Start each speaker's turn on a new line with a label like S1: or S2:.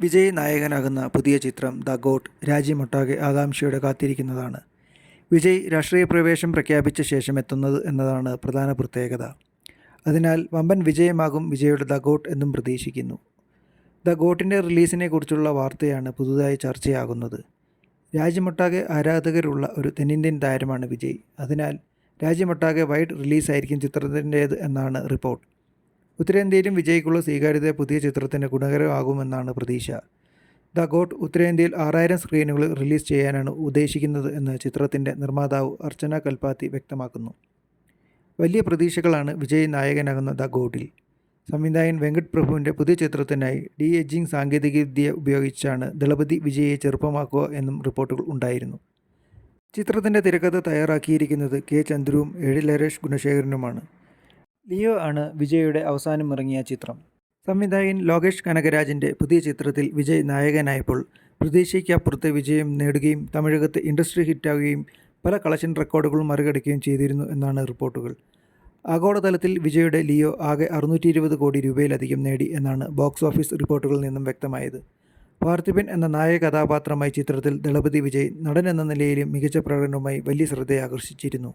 S1: വിജയ് നായകനാകുന്ന പുതിയ ചിത്രം ദ ഗോട്ട് രാജ്യമൊട്ടാകെ ആകാംക്ഷയോടെ കാത്തിരിക്കുന്നതാണ്. വിജയ് രാഷ്ട്രീയ പ്രവേശം പ്രഖ്യാപിച്ച ശേഷം എത്തുന്നത് എന്നതാണ് പ്രധാന പ്രത്യേകത. അതിനാൽ വമ്പൻ വിജയമാകും വിജയുടെ ദ ഗോട്ട് എന്നും പ്രതീക്ഷിക്കുന്നു. ദ ഗോട്ടിന്റെ റിലീസിനെ കുറിച്ചുള്ള വാർത്തയാണ് പുതുതായി ചർച്ചയാകുന്നത്. രാജ്യമൊട്ടാകെ ആരാധകരുള്ള ഒരു തെന്നിന്ത്യൻ താരമാണ് വിജയ്. അതിനാൽ രാജ്യമൊട്ടാകെ വൈഡ് റിലീസായിരിക്കും ചിത്രത്തിന്റേത് എന്നാണ് റിപ്പോർട്ട്. ഉത്തരേന്ത്യയിലും വിജയ്ക്കുള്ള സ്വീകാര്യത പുതിയ ചിത്രത്തിന് ഗുണകരമാകുമെന്നാണ് പ്രതീക്ഷ. ദ ഗോട്ട് ഉത്തരേന്ത്യയിൽ ആറായിരം സ്ക്രീനുകൾ റിലീസ് ചെയ്യാനാണ് ഉദ്ദേശിക്കുന്നത് എന്ന് ചിത്രത്തിന്റെ നിർമ്മാതാവ് അർച്ചന കൽപ്പാത്തി വ്യക്തമാക്കുന്നു. വലിയ പ്രതീക്ഷകളാണ് വിജയ് നായകനാകുന്ന ദ ഗോട്ടിൽ. സംവിധായകൻ വെങ്കട്ട് പ്രഭുവിന്റെ പുതിയ ചിത്രത്തിനായി ഡി എജിങ് സാങ്കേതികവിദ്യ ഉപയോഗിച്ചാണ് ദളപതി വിജയെ ചെറുപ്പമാക്കുക എന്നും റിപ്പോർട്ടുകൾ ഉണ്ടായിരുന്നു. ചിത്രത്തിന്റെ തിരക്കഥ തയ്യാറാക്കിയിരിക്കുന്നത് കെ ചന്ദ്രുവും എഴിലരേഷ് ഗുണശേഖരനുമാണ്. ലിയോ ആണ് വിജയുടെ അവസാനം ഇറങ്ങിയ ചിത്രം. സംവിധായകൻ ലോകേഷ് കനകരാജിന്റെ പുതിയ ചിത്രത്തിൽ വിജയ് നായകനായപ്പോൾ പ്രതീക്ഷയ്ക്കപ്പുറത്ത് വിജയം നേടുകയും തമിഴകത്ത് ഇൻഡസ്ട്രി ഹിറ്റാവുകയും പല കളക്ഷൻ റെക്കോർഡുകളും മറികടക്കുകയും ചെയ്തിരുന്നു എന്നാണ് റിപ്പോർട്ടുകൾ. ആഗോളതലത്തിൽ വിജയുടെ ലിയോ ആകെ അറുന്നൂറ്റി ഇരുപത് കോടി രൂപയിലധികം നേടി എന്നാണ് ബോക്സ് ഓഫീസ് റിപ്പോർട്ടുകളിൽ നിന്നും വ്യക്തമായത്. പാർത്ഥിപൻ എന്ന നായക കഥാപാത്രമായി ചിത്രത്തിൽ ദളപതി വിജയ് നടൻ എന്ന നിലയിലും മികച്ച പ്രകടനവുമായി വലിയ ശ്രദ്ധയാകർഷിച്ചിരുന്നു.